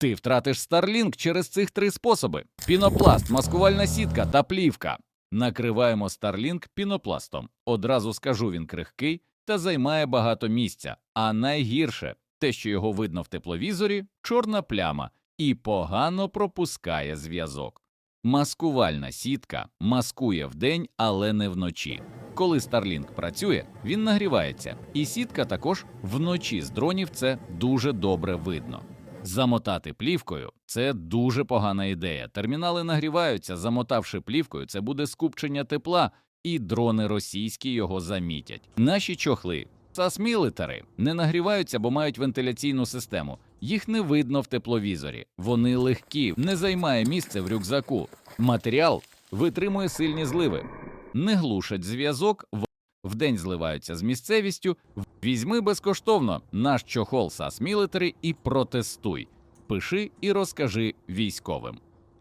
Ти втратиш Starlink через цих три способи: пінопласт, маскувальна сітка та плівка. Накриваємо Starlink пінопластом. Одразу скажу, він крихкий та займає багато місця. А найгірше те, що його видно в тепловізорі, чорна пляма і погано пропускає зв'язок. Маскувальна сітка маскує вдень, але не вночі. Коли Starlink працює, він нагрівається, і сітка також вночі з дронів це дуже добре видно. Замотати плівкою це дуже погана ідея. Термінали нагріваються, замотавши плівкою, це буде скупчення тепла, і дрони російські його замітять. Наші чохли Сасмілитари не нагріваються, бо мають вентиляційну систему. Їх не видно в тепловізорі. Вони легкі, не займає місце в рюкзаку. Матеріал витримує сильні зливи, не глушать зв'язок. Вдень зливаються з місцевістю. Візьми безкоштовно наш чохол SAS Military і протестуй. Пиши і розкажи військовим.